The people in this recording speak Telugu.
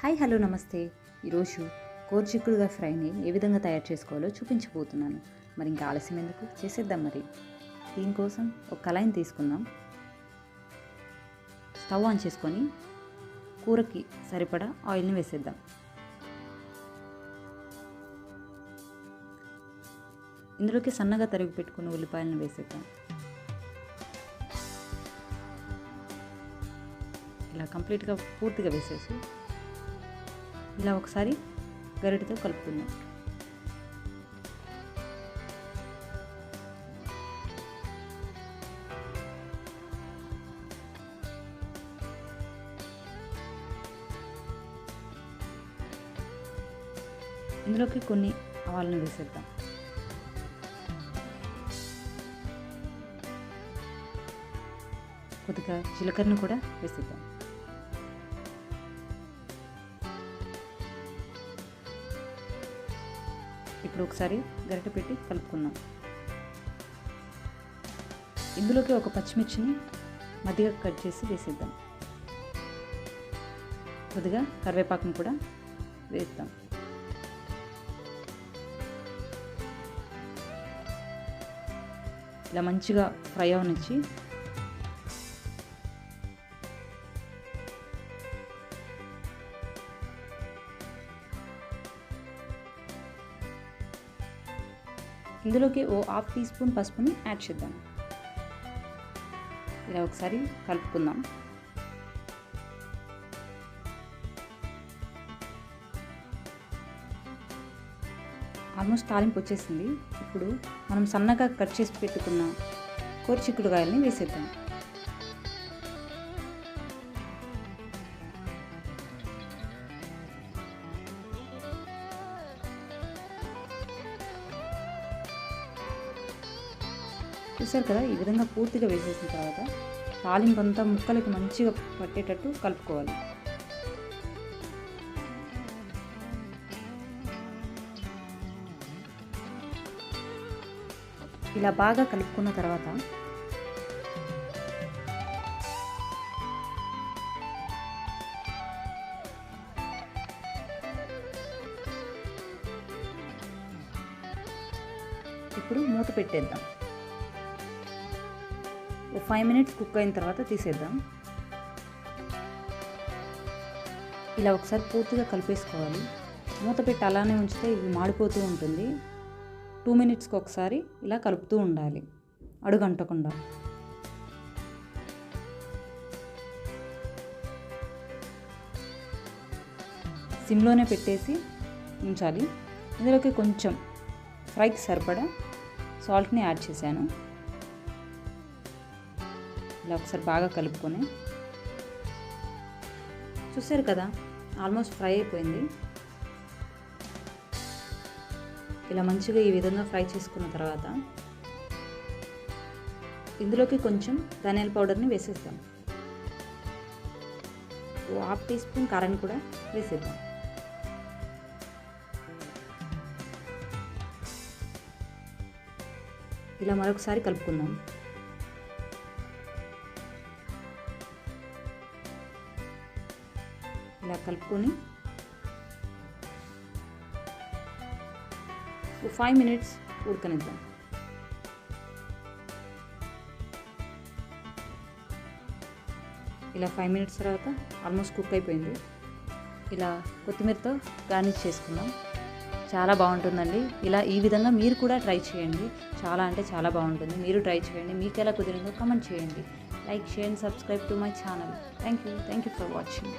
హాయ్ హలో నమస్తే. ఈరోజు కోర్చిక్కుడుగా ఫ్రైని ఏ విధంగా తయారు చేసుకోవాలో చూపించబోతున్నాను. మరి ఇంకా ఆలస్యం ఎందుకు? చేసేద్దాం మరి. దీనికోసం ఒక కళాయిని తీసుకుందాం. స్టవ్ ఆన్ చేసుకొని కూరకి సరిపడా ఆయిల్ని వేసేద్దాం. ఇందులోకి సన్నగా తరిగి పెట్టుకున్న ఉల్లిపాయలను వేసేద్దాం. ఇలా కంప్లీట్గా పూర్తిగా వేసేసి ఇలా ఒకసారి గరిటతో కలుపుకుందాం. ఇందులోకి కొన్ని ఆవాలను వేసేద్దాం. కొద్దిగా జీలకర్రను కూడా వేసేద్దాం. ఇప్పుడు ఒకసారి గరిటె పెట్టి కలుపుకుందాం. ఇందులోకి ఒక పచ్చిమిర్చిని మధ్యగా కట్ చేసి వేసేద్దాం. కొద్దిగా కరివేపాకును కూడా వేస్తాం ఇలా మంచిగా ఫ్రై అవనిచ్చి ఇందులోకి ఓ హాఫ్ టీ స్పూన్ పసుపుని యాడ్ చేద్దాం. ఇలా ఒకసారి కలుపుకుందాం. ఆల్మోస్ట్ తాలింపు వచ్చేసింది. ఇప్పుడు మనం సన్నగా కట్ చేసి పెట్టుకున్న కోర్చిక్కుడుకాయలని వేసేద్దాం. చూసారు కదా? ఈ విధంగా పూర్తిగా వేసేసిన తర్వాత తాలింపు అంతా ముక్కలకి మంచిగా పట్టేటట్టు కలుపుకోవాలి. ఇలా బాగా కలుపుకున్న తర్వాత ఇప్పుడు మూత పెట్టేద్దాం. ఒక ఫైవ్ మినిట్స్ కుక్ అయిన తర్వాత తీసేద్దాం. ఇలా ఒకసారి పూర్తిగా కలిపేసుకోవాలి. మూత పెట్టి అలానే ఉంచితే ఇవి మాడిపోతూ ఉంటుంది. టూ మినిట్స్కి ఒకసారి ఇలా కలుపుతూ ఉండాలి. అడుగంటకుండా. సిమ్లోనే పెట్టేసి ఉంచాలి. ఇందులోకి కొంచెం ఫ్రైకి సరిపడా సాల్ట్ని యాడ్ చేశాను. ఇలా ఒకసారి బాగా కలుపుకొని. చూసారు కదా ఆల్మోస్ట్ ఫ్రై అయిపోయింది. ఇలా మంచిగా ఈ విధంగా ఫ్రై చేసుకున్న తర్వాత ఇందులోకి కొంచెం ధనియాల పౌడర్ని వేసేద్దాం. ఓ హాఫ్ టీ స్పూన్ కారాన్ని కూడా వేసేద్దాం. ఇలా మరొకసారి కలుపుకుందాం. ఇలా కలుపుకొని ఫైవ్ మినిట్స్ ఉడకనిద్దాం. ఇలా ఫైవ్ మినిట్స్ తర్వాత ఆల్మోస్ట్ కుక్ అయిపోయింది. ఇలా కొత్తిమీరతో గార్నిష్ చేసుకుందాం. చాలా బాగుంటుందండి. ఇలా ఈ విధంగా మీరు కూడా ట్రై చేయండి. చాలా అంటే చాలా బాగుంటుంది. మీరు ట్రై చేయండి. మీకు ఎలా కుదిరిందో కమెంట్ చేయండి. లైక్ చేయండి subscribe to my channel thank you thank you for watching